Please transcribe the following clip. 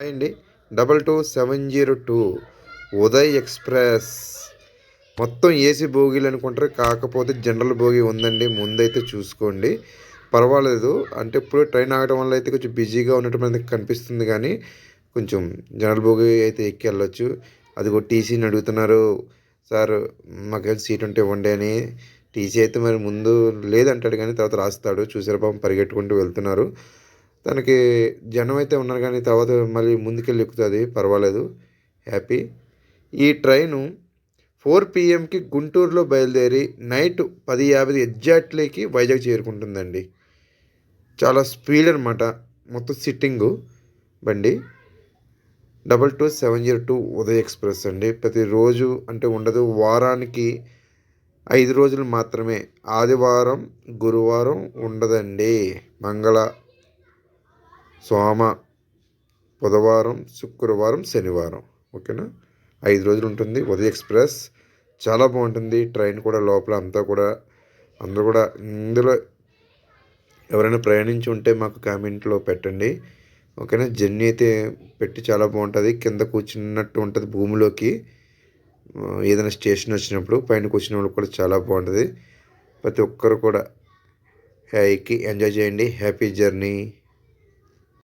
అండి. Double two seven zero two Uday express. మొత్తం AC బోగీలు అనుకుంటారు. కాకపోతే జనరల్ బోగి ఉందండి. ముందైతే చూసుకోండి. పర్వాలేదు. అంటే ఇప్పుడు ట్రైన్ ఆగడం వల్ల అయితే కొంచెం బిజీగా ఉన్నట్టు మనకి కనిపిస్తుంది కానీ కొంచెం జనరల్ బోగి అయితే ఎక్కి వెళ్ళొచ్చు. అదిగో టీసీని అడుగుతున్నారు. సార్ మాకు సీట్ ఉంటే ఇవ్వండి అని. టీసీ అయితే మరి ముందు లేదంటాడు కానీ తర్వాత రాస్తాడు. చూసారు పాపం పరిగెట్టుకుంటూ వెళ్తున్నారు. తనకి జనం అయితే ఉన్నారు కానీ తర్వాత మళ్ళీ ముందుకెళ్ళి ఎక్కుతుంది. పర్వాలేదు. హ్యాపీ. ఈ ట్రైను ఫోర్ పిఎంకి గుంటూరులో బయలుదేరి నైట్ పది యాభై ఎగ్జాక్ట్లీకి వైజాగ్ చేరుకుంటుందండి. చాలా స్పీడ్ అనమాట మొత్తం సిట్టింగు బండి. Double two seven zero two Uday express అండి. ప్రతిరోజు అంటే ఉండదు. వారానికి ఐదు రోజులు మాత్రమే. ఆదివారం గురువారం ఉండదండి. మంగళ సోమ బుధవారం శుక్రవారం శనివారం. ఓకేనా? ఐదు రోజులు ఉంటుంది. ఉదయ ఎక్స్ప్రెస్ చాలా బాగుంటుంది. ట్రైన్ కూడా లోపల అంతా కూడా అందరూ కూడా ఇందులో ఎవరైనా ప్రయాణించి ఉంటే మాకు కామెంట్లో పెట్టండి. ఓకేనా? జర్నీ అయితే పెట్టి చాలా బాగుంటుంది. కింద కూర్చున్నట్టు ఉంటుంది భూమిలోకి. ఏదైనా స్టేషన్ వచ్చినప్పుడు పైన కూర్చున్నప్పుడు కూడా చాలా బాగుంటుంది. ప్రతి ఒక్కరు కూడా ఎక్కి ఎంజాయ్ చేయండి. Happy journey.